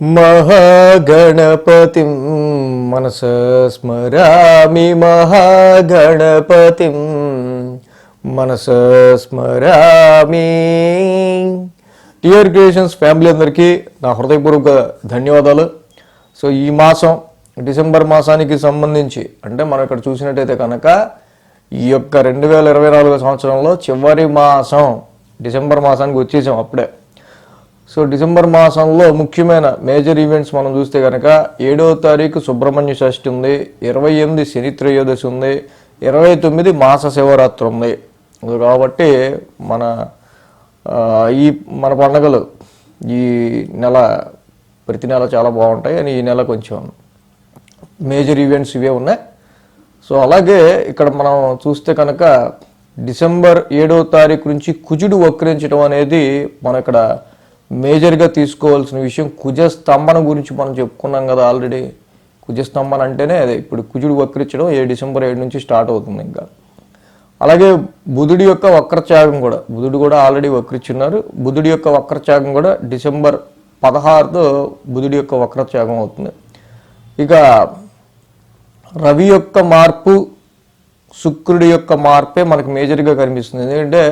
మహాగణపతిం మనస స్మరామి మహాగణపతిం మనస స్మరామి. టిఆర్ క్రియేషన్స్ ఫ్యామిలీ అందరికీ నా హృదయపూర్వక ధన్యవాదాలు. సో ఈ మాసం డిసెంబర్ మాసానికి సంబంధించి అంటే మనం ఇక్కడ చూసినట్టయితే కనుక ఈ యొక్క రెండు వేల ఇరవై నాలుగు సంవత్సరంలో చివరి మాసం డిసెంబర్ మాసానికి వచ్చేసాం అప్పుడే. సో డిసెంబర్ మాసంలో ముఖ్యమైన మేజర్ ఈవెంట్స్ మనం చూస్తే కనుక ఏడవ తారీఖు సుబ్రహ్మణ్య షష్ఠి ఉంది ఇరవై ఎనిమిది శని త్రయోదశి ఉంది ఇరవై తొమ్మిది మాస శివరాత్రి ఉంది. కాబట్టి మన ఈ మన పండగలు ఈ నెల ప్రతి నెల చాలా బాగుంటాయి. అని ఈ నెల కొంచెం మేజర్ ఈవెంట్స్ ఇవే ఉన్నాయి. సో అలాగే ఇక్కడ మనం చూస్తే కనుక డిసెంబర్ ఏడవ తారీఖు నుంచి కుజుడు వక్రించడం అనేది మన ఇక్కడ మేజర్గా తీసుకోవాల్సిన విషయం కుజ స్తంభన గురించి మనం చెప్పుకున్నాం కదా ఆల్రెడీ. కుజ స్తంభన అంటేనే అదే ఇప్పుడు కుజుడు వక్రించడం ఏ డిసెంబర్ ఏడు నుంచి స్టార్ట్ అవుతుంది ఇంకా. అలాగే బుధుడి యొక్క వక్రత్యాగం కూడా బుధుడు కూడా ఆల్రెడీ వక్రించున్నారు. బుధుడి యొక్క వక్రత్యాగం కూడా డిసెంబర్ పదహారుతో బుధుడి యొక్క వక్రత్యాగం అవుతుంది. ఇక రవి యొక్క మార్పు శుక్రుడి యొక్క మార్పే మనకు మేజర్గా కనిపిస్తుంది. ఎందుకంటే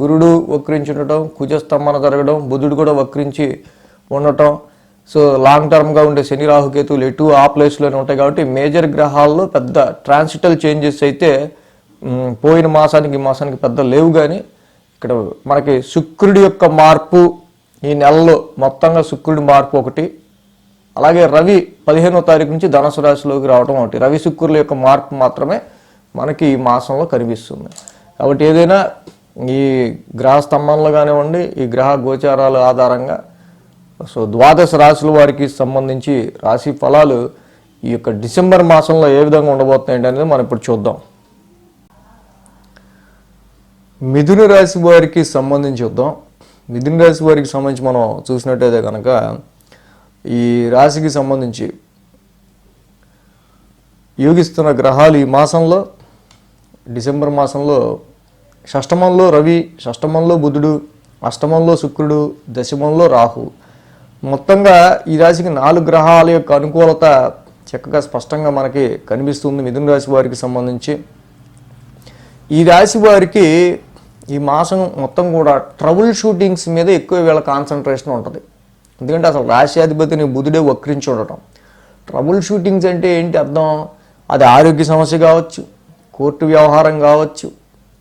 గురుడు వక్రించుండటం కుజస్తంభన జరగడం బుధుడు కూడా వక్రించి ఉండటం. సో లాంగ్ టర్మ్గా ఉండే శని రాహుకేతువులు ఎటు ఆ ప్లేస్లోనే ఉంటాయి కాబట్టి మేజర్ గ్రహాల్లో పెద్ద ట్రాన్సిటల్ చేంజెస్ అయితే పోయిన మాసానికి ఈ మాసానికి పెద్ద లేవు కానీ ఇక్కడ మనకి శుక్రుడి యొక్క మార్పు ఈ నెలలో మొత్తంగా శుక్రుడి మార్పు ఒకటి. అలాగే రవి పదిహేనో తారీఖు నుంచి ధనుసు రాశిలోకి రావడం ఒకటి. రవి శుక్రుల యొక్క మార్పు మాత్రమే మనకి ఈ మాసంలో కనిపిస్తుంది. కాబట్టి ఏదైనా ఈ గ్రహ స్తంభంలో కానివ్వండి ఈ గ్రహ గోచారాల ఆధారంగా సో ద్వాదశ రాశుల వారికి సంబంధించి రాశి ఫలాలు ఈ యొక్క డిసెంబర్ మాసంలో ఏ విధంగా ఉండబోతున్నాయి అనేది మనం ఇప్పుడు చూద్దాం. మిథున రాశి వారికి సంబంధించి చూద్దాం. మిథున రాశి వారికి సంబంధించి మనం చూసినట్టయితే కనుక ఈ రాశికి సంబంధించి యోగిస్తున్న గ్రహాలు ఈ మాసంలో డిసెంబర్ మాసంలో షష్టమంలో రవి షష్టమంలో బుధుడు అష్టమంలో శుక్రుడు దశమంలో రాహు. మొత్తంగా ఈ రాశికి నాలుగు గ్రహాల యొక్క అనుకూలత చక్కగా స్పష్టంగా మనకి కనిపిస్తుంది మిథున రాశి వారికి సంబంధించి. ఈ రాశి వారికి ఈ మాసం మొత్తం కూడా ట్రబుల్ షూటింగ్స్ మీద ఎక్కువ వీళ్ళ కాన్సన్ట్రేషన్ ఉంటుంది. ఎందుకంటే అసలు రాశ్యాధిపతిని బుధుడే వక్రించి ఉండటం. ట్రబుల్ షూటింగ్స్ అంటే ఏంటి అర్థం? అది ఆరోగ్య సమస్య కావచ్చు కోర్టు వ్యవహారం కావచ్చు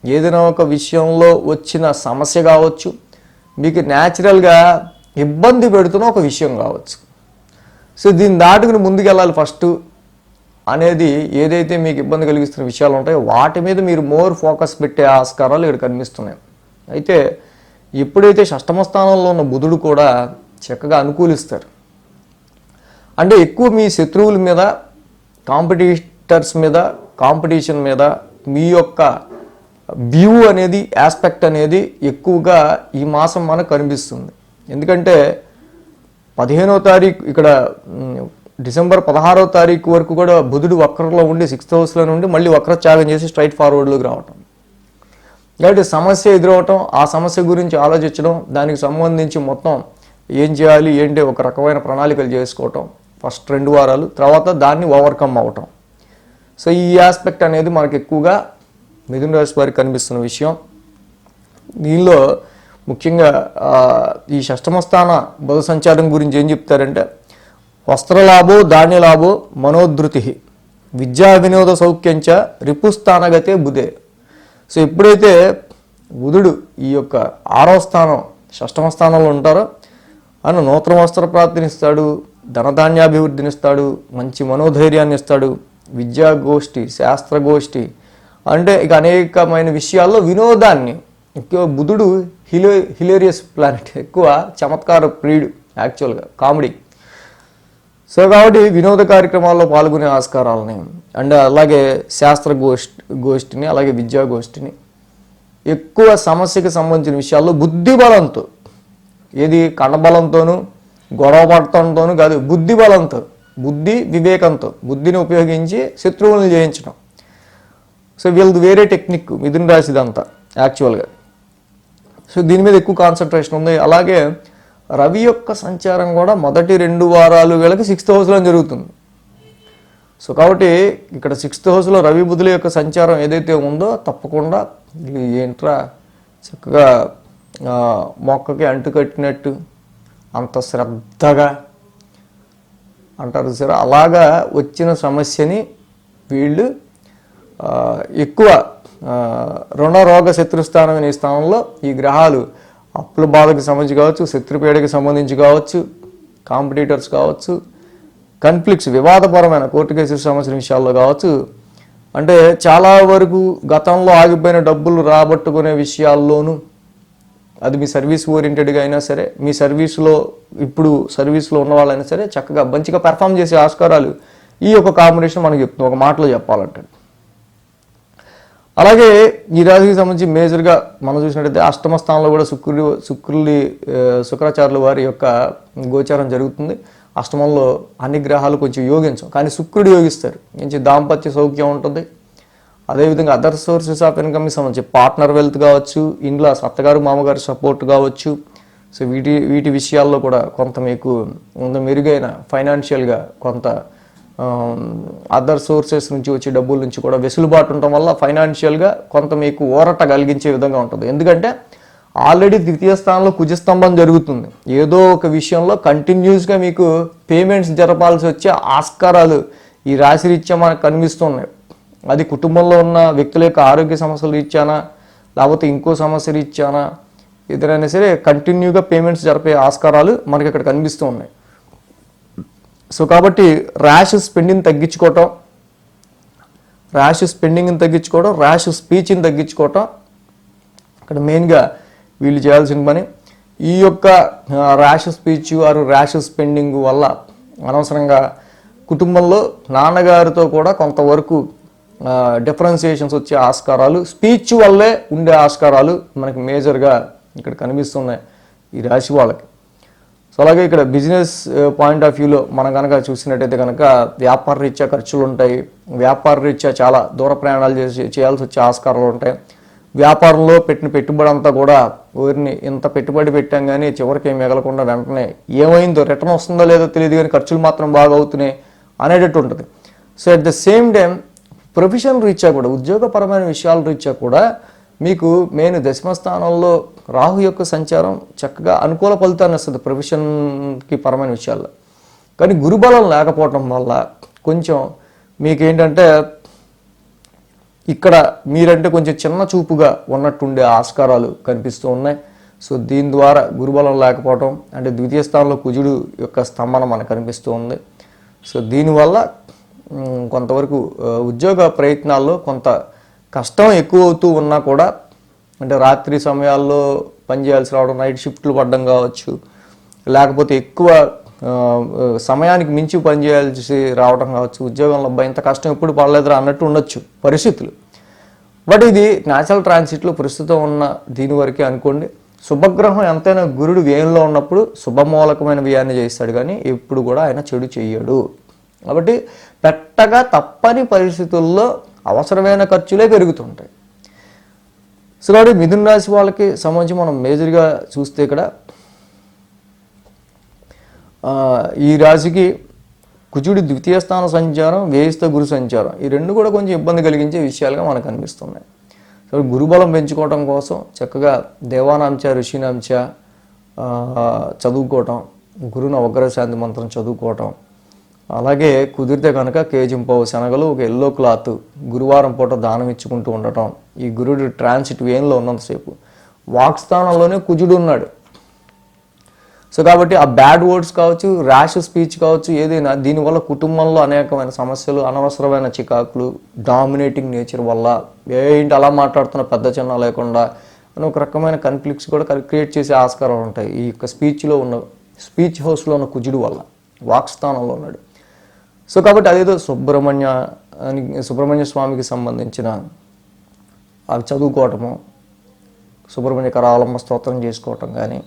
ఏదైనా ఒక విషయంలో వచ్చిన సమస్య కావచ్చు మీకు న్యాచురల్గా ఇబ్బంది పెడుతున్న ఒక విషయం కావచ్చు. సో దీన్ని దాటుకుని ముందుకెళ్ళాలి ఫస్ట్. అనేది ఏదైతే మీకు ఇబ్బంది కలిగిస్తున్న విషయాలు ఉంటాయో వాటి మీద మీరు మోర్ ఫోకస్ పెట్టే ఆస్కారాలు ఇక్కడ కనిపిస్తున్నాయి. అయితే ఎప్పుడైతే షష్టమ స్థానంలో ఉన్న బుధుడు కూడా చక్కగా అనుకూలిస్తారు. అంటే ఎక్కువ మీ శత్రువుల మీద కాంపిటీటర్స్ మీద కాంపిటీషన్ మీద మీ యొక్క వ్యూ అనేది ఆస్పెక్ట్ అనేది ఎక్కువగా ఈ మాసం మనకు కనిపిస్తుంది. ఎందుకంటే పదిహేనో తారీఖు ఇక్కడ డిసెంబర్ పదహారో తారీఖు వరకు కూడా బుధుడు వక్రలో ఉండి సిక్స్త్ హౌస్లో నుండి మళ్ళీ వక్ర త్యాగం చేసి స్ట్రైట్ ఫార్వర్డ్లోకి రావటం. కాబట్టి సమస్య ఎదురవటం ఆ సమస్య గురించి ఆలోచించడం దానికి సంబంధించి మొత్తం ఏం చేయాలి ఏంటి ఒక రకమైన ప్రణాళికలు చేసుకోవటం ఫస్ట్ రెండు వారాలు తర్వాత దాన్ని ఓవర్కమ్ అవ్వటం సో ఈ ఆస్పెక్ట్ అనేది మనకు ఎక్కువగా మిథున రాశి వారికి కనిపిస్తున్న విషయం. దీనిలో ముఖ్యంగా ఈ షష్టమ స్థాన బుధ సంచారం గురించి ఏం చెప్తారంటే వస్త్రలాభో ధాన్యలాభో మనోధృతి విద్యా వినోద సౌఖ్యంచ రిపుస్థానగతే బుధే. సో ఎప్పుడైతే బుధుడు ఈ యొక్క ఆరో స్థానం షష్టమ స్థానంలో ఉంటారో ఆయన నూతన వస్త్ర ప్రాప్తినిస్తాడు ధనధాన్యాభివృద్ధినిస్తాడు మంచి మనోధైర్యాన్ని ఇస్తాడు విద్యాగోష్ఠి శాస్త్రగోష్ఠి అంటే ఇక అనేకమైన విషయాల్లో వినోదాన్ని. ఎక్కువ బుధుడు హిలో హిలేరియస్ ప్లానెట్ ఎక్కువ చమత్కార ప్రియుడు యాక్చువల్గా కామెడీ. సో కాబట్టి వినోద కార్యక్రమాల్లో పాల్గొనే ఆస్కారాలని అండ్ అలాగే శాస్త్ర గోష్ఠి గోష్ఠిని అలాగే విద్యాగోష్ఠిని ఎక్కువ సమస్యకు సంబంధించిన విషయాల్లో బుద్ధి బలంతో ఏది కణబలంతోనూ గొడవ పడటంతోనూ కాదు బుద్ధి బలంతో బుద్ధి వివేకంతో బుద్ధిని ఉపయోగించి శత్రువులను జయించడం సో వీళ్ళది వేరే టెక్నిక్ మిథున రాశిదంతా యాక్చువల్గా. సో దీని మీద ఎక్కువ కాన్సన్ట్రేషన్ ఉంది. అలాగే రవి యొక్క సంచారం కూడా మొదటి రెండు వారాలు వీళ్ళకి సిక్స్త్ హౌస్లో జరుగుతుంది. సో కాబట్టి ఇక్కడ సిక్స్త్ హౌస్లో రవి బుధుల యొక్క సంచారం ఏదైతే ఉందో తప్పకుండా ఏంట్రా చక్కగా మొక్కకి అంటుకట్టినట్టు అంత శ్రద్ధగా అంటారు సార్. అలాగా వచ్చిన సమస్యని వీళ్ళు ఎక్కువ రుణ రోగ శత్రుస్థానం అనే స్థానంలో ఈ గ్రహాలు అప్పుల బాధకు సంబంధించి కావచ్చు శత్రుపీడకి సంబంధించి కావచ్చు కాంపిటీటర్స్ కావచ్చు కన్ఫ్లిక్ట్స్ వివాదపరమైన కోర్టు కేసు సమస్యల విషయాల్లో కావచ్చు. అంటే చాలా వరకు గతంలో ఆగిపోయిన డబ్బులు రాబట్టుకునే విషయాల్లోనూ అది మీ సర్వీస్ ఓరియంటెడ్గా అయినా సరే మీ సర్వీస్లో ఇప్పుడు సర్వీస్లో ఉన్న వాళ్ళైనా సరే చక్కగా మంచిగా పెర్ఫామ్ చేసే ఆస్కారాలు ఈ యొక్క కాంబినేషన్ మనకి చెప్తుంది. ఒక మాటలో చెప్పాలంటే. అలాగే ఈ రాశికి సంబంధించి మేజర్గా మనం చూసినట్టయితే అష్టమ స్థానంలో కూడా శుక్రుడు శుక్రుడి శుక్రాచార్యుల వారి యొక్క గోచారం జరుగుతుంది. అష్టమంలో అన్ని గ్రహాలు కొంచెం యోగించం. కానీ శుక్రుడు యోగిస్తారు. మంచి దాంపత్య సౌఖ్యం ఉంటుంది. అదేవిధంగా అదర్ సోర్సెస్ ఆఫ్ ఇన్కమ్కి సంబంధించి పార్ట్నర్ వెల్త్ కావచ్చు ఇంట్లో అత్తగారు మామగారు సపోర్ట్ కావచ్చు సో వీటి వీటి విషయాల్లో కూడా కొంత మీకు కొంత మెరుగైన ఫైనాన్షియల్గా కొంత అదర్ సోర్సెస్ నుంచి వచ్చే డబ్బుల నుంచి కూడా వెసులుబాటు ఉండటం వల్ల ఫైనాన్షియల్గా కొంత మీకు ఊరట కలిగించే విధంగా ఉంటుంది. ఎందుకంటే ఆల్రెడీ ద్వితీయ స్థానంలో కుజస్తంభం జరుగుతుంది. ఏదో ఒక విషయంలో కంటిన్యూస్గా మీకు పేమెంట్స్ జరపాల్సి వచ్చే ఆస్కారాలు ఈ రాశి రీత్యా మనకు కనిపిస్తున్నాయి. అది కుటుంబంలో ఉన్న వ్యక్తుల యొక్క ఆరోగ్య సమస్యలు రీత్యానా లేకపోతే ఇంకో సమస్య రీత్యానా ఏదైనా సరే కంటిన్యూగా పేమెంట్స్ జరిపే ఆస్కారాలు మనకి ఇక్కడ కనిపిస్తూ ఉన్నాయి. సో కాబట్టి ర్యాష్ స్పెండింగ్ తగ్గించుకోవటం ర్యాష్ స్పెండింగ్ని తగ్గించుకోవడం ర్యాష్ స్పీచ్ని తగ్గించుకోవటం ఇక్కడ మెయిన్గా వీళ్ళు చేయాల్సిన పని. ఈ యొక్క ర్యాష్ స్పీచ్ ఆరు ర్యాష్ స్పెండింగ్ వల్ల అనవసరంగా కుటుంబంలో నాన్నగారితో కూడా కొంతవరకు డిఫరెన్సియేషన్స్ వచ్చే ఆస్కారాలు స్పీచ్ వల్లే ఉండే ఆస్కారాలు మనకి మేజర్గా ఇక్కడ కనిపిస్తున్నాయి ఈ రాశి వాళ్ళకి. సో అలాగే ఇక్కడ బిజినెస్ పాయింట్ ఆఫ్ వ్యూలో మనం కనుక చూసినట్టయితే కనుక వ్యాపార రీత్యా ఖర్చులు ఉంటాయి. వ్యాపార రీత్యా చాలా దూర ప్రయాణాలు చేసి చేయాల్సి వచ్చే ఆస్కారాలు ఉంటాయి. వ్యాపారంలో పెట్టిన పెట్టుబడి అంతా కూడా ఊరిని ఇంత పెట్టుబడి పెట్టాం కానీ చివరికి ఏం మిగలకుండా వెంటనే ఏమైందో రిటర్న్ వస్తుందో లేదో తెలియదు కానీ ఖర్చులు మాత్రం బాగా అవుతున్నాయి అనేటట్టు ఉంటుంది. So at the same time profession రీత్యా కూడా ఉద్యోగపరమైన విషయాల రీత్యా కూడా మీకు నేను దశమ స్థానంలో రాహు యొక్క సంచారం చక్కగా అనుకూల ఫలితాన్ని వస్తుంది ప్రొఫెషన్కి పరమైన విషయాల్లో. కానీ గురుబలం లేకపోవటం వల్ల కొంచెం మీకేంటంటే ఇక్కడ మీరంటే కొంచెం చిన్న చూపుగా ఉన్నట్టుండే ఆస్కారాలు కనిపిస్తూ ఉన్నాయి. సో దీని ద్వారా గురుబలం లేకపోవటం అంటే ద్వితీయ స్థానంలో కుజుడు యొక్క స్తంభన మనకు కనిపిస్తూ ఉంది. సో దీనివల్ల కొంతవరకు ఉద్యోగ ప్రయత్నాల్లో కొంత కష్టం ఎక్కువ అవుతూ ఉన్నా కూడా అంటే రాత్రి సమయాల్లో పనిచేయాల్సి రావడం నైట్ షిఫ్ట్లు పడడం కావచ్చు లేకపోతే ఎక్కువ సమయానికి మించి పనిచేయాల్సి రావడం కావచ్చు ఉద్యోగంలో అబ్బాయి ఇంత కష్టం ఎప్పుడు పడలేదురా అన్నట్టు ఉండొచ్చు పరిస్థితులు. బట్ ఇది న్యాచురల్ ట్రాన్సిట్లో ప్రస్తుతం ఉన్న దీని వరకే అనుకోండి శుభగ్రహం ఎంతైనా గురుడు వ్యయంలో ఉన్నప్పుడు శుభమూలకమైన వ్యయాన్ని చేస్తాడు కానీ ఎప్పుడు కూడా ఆయన చెడు చెయ్యడు. కాబట్టి పెట్టగా తప్పని పరిస్థితుల్లో అవసరమైన ఖర్చులే పెరుగుతుంటాయి. సో కాబట్టి మిథున రాశి వాళ్ళకి సంబంధించి మనం మేజర్గా చూస్తే ఇక్కడ ఈ రాశికి కుజుడి ద్వితీయ స్థాన సంచారం వేయిస్త గురు సంచారం ఈ రెండు కూడా కొంచెం ఇబ్బంది కలిగించే విషయాలుగా మనకు అనిపిస్తున్నాయి. సో గురుబలం పెంచుకోవడం కోసం చక్కగా దేవానాంశ ఋషినాంశ చదువుకోవటం గురుని నవగ్రహ శాంతి మంత్రం చదువుకోవటం అలాగే కుదిరితే కనుక కేజింపవు శనగలు ఒక ఎల్లో క్లాత్ గురువారం పూట దానం ఇచ్చుకుంటూ ఉండటం. ఈ గురుడు ట్రాన్సిట్ వేన్లో ఉన్నంతసేపు. వాక్స్థానంలోనే కుజుడు ఉన్నాడు. సో కాబట్టి ఆ బ్యాడ్ వర్డ్స్ కావచ్చు ర్యాష్ స్పీచ్ కావచ్చు ఏదైనా దీనివల్ల కుటుంబంలో అనేకమైన సమస్యలు అనవసరమైన చికాకులు డామినేటింగ్ నేచర్ వల్ల ఏంటి అలా మాట్లాడుతున్న పెద్ద చిన్న లేకుండా అని ఒక రకమైన కన్ఫ్లిక్ట్స్ కూడా క్రియేట్ చేసే ఆస్కారాలు ఉంటాయి. ఈ యొక్క స్పీచ్లో ఉన్న స్పీచ్ హౌస్లో ఉన్న కుజుడు వల్ల వాక్స్థానంలో ఉన్నాడు. సో కాబట్టి అదేదో సుబ్రహ్మణ్య అని సుబ్రహ్మణ్య స్వామికి సంబంధించిన అవి చదువుకోవటము సుబ్రహ్మణ్య కరావలంబ స్తోత్రం చేసుకోవటం కానీ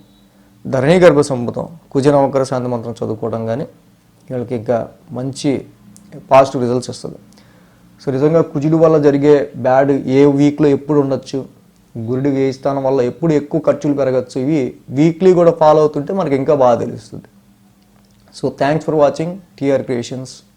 ధరణీ గర్భ సంపుతం కుజనవకర శాంతి మంత్రం చదువుకోవడం కానీ వీళ్ళకి ఇంకా మంచి పాజిటివ్ రిజల్ట్స్ వస్తుంది. సో నిజంగా కుజుడు వల్ల జరిగే బ్యాడ్ ఏ వీక్లో ఎప్పుడు ఉండొచ్చు? గురుడి ఏ స్థానం వల్ల ఎప్పుడు ఎక్కువ ఖర్చులు పెరగచ్చు? ఇవి వీక్లీ కూడా ఫాలో అవుతుంటే మనకి ఇంకా బాగా తెలుస్తుంది. So thanks for watching TR creations